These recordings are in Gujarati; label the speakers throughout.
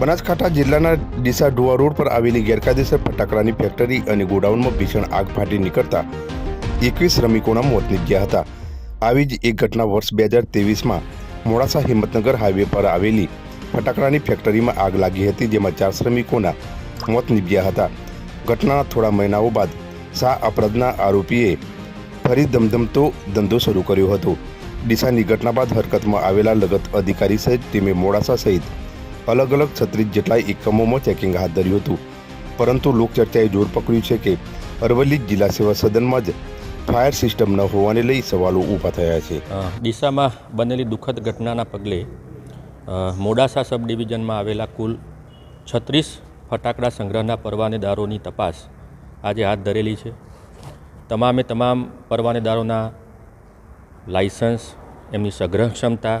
Speaker 1: બનાસકાંઠા જિલ્લાના ડીસા ડુવા રોડ પર આવેલી ગેરકાયદેસર ફટાકડાની ફેક્ટરી અને ગોડાઉનમાં ભીષણ આગ ફાટી નીકળતા એકવીસ શ્રમિકોના મોત નીપજ્યા હતા. આવી જ એક ઘટના વર્ષ બે હજાર તેવીસમાં મોડાસા હિંમતનગર હાઈવે પર આવેલી ફટાકડાની ફેક્ટરીમાં આગ લાગી હતી, જેમાં ચાર શ્રમિકોના મોત નીપજ્યા હતા. ઘટનાના થોડા મહિનાઓ બાદ શાહ અપરાધના આરોપીએ ફરી ધમધમતો ધંધો શરૂ કર્યો હતો. ડીસાની ઘટના બાદ હરકતમાં આવેલા લગત અધિકારી સહિત ટીમે મોડાસા સહિત અલગ અલગ છત્રીસ જેટલા એકમોમાં ચેકિંગ હાથ ધર્યું હતું. પરંતુ લોકચર્ચાએ જોર પકડ્યું છે કે અરવલ્લી જિલ્લા સેવા સદનમાં જ ફાયર સિસ્ટમ ન હોવાને લઈ સવાલો ઊભા થયા છે.
Speaker 2: ડીસામાં બનેલી દુઃખદ ઘટનાના પગલે મોડાસા સબ ડિવિઝનમાં આવેલા કુલ છત્રીસ ફટાકડા સંગ્રહના પરવાનેદારોની તપાસ આજે હાથ ધરેલી છે. તમામે તમામ પરવાનેદારોના લાઇસન્સ એમની સંગ્રહ ક્ષમતા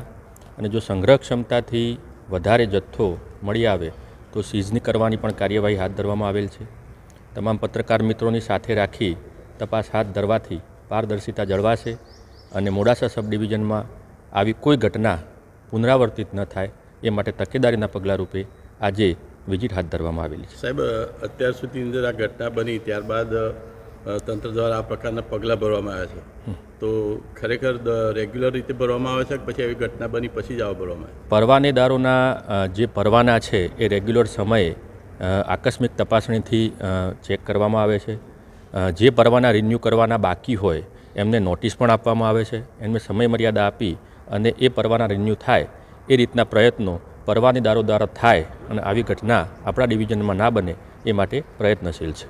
Speaker 2: અને જો સંગ્રહ ક્ષમતાથી વધારે જથ્થો મળી આવે તો સીઝની કરવાની પણ કાર્યવાહી હાથ ધરવામાં આવેલ છે. તમામ પત્રકાર મિત્રોની સાથે રાખી તપાસ હાથ ધરવાથી પારદર્શિતા જળવાશે અને મોડાસા સબ ડિવિઝનમાં આવી કોઈ ઘટના પુનરાવર્તિત ન થાય એ માટે તકેદારીના પગલાં રૂપે આજે વિઝિટ હાથ ધરવામાં આવેલી છે.
Speaker 3: સાહેબ, અત્યાર સુધી અંદર આ ઘટના બની ત્યારબાદ તંત્ર દ્વારા આ પ્રકારના પગલાં ભરવામાં આવ્યા છે. તો ખરેખર રેગ્યુલર રીતે ભરવામાં આવે છે કે પછી આવી ઘટના બની પછી જ આવા ભરવામાં આવે
Speaker 2: પરવાનેદારોના જે પરવાના છે એ રેગ્યુલર સમયે આકસ્મિક તપાસણીથી ચેક કરવામાં આવે છે. જે પરવાના રિન્યૂ કરવાના બાકી હોય એમને નોટિસ પણ આપવામાં આવે છે. એમને સમય મર્યાદા આપી અને એ પરવાના રિન્યૂ થાય એ રીતના પ્રયત્નો પરવાનેદારો દ્વારા થાય અને આવી ઘટના આપણા ડિવિઝનમાં ના બને એ માટે પ્રયત્નશીલ છે.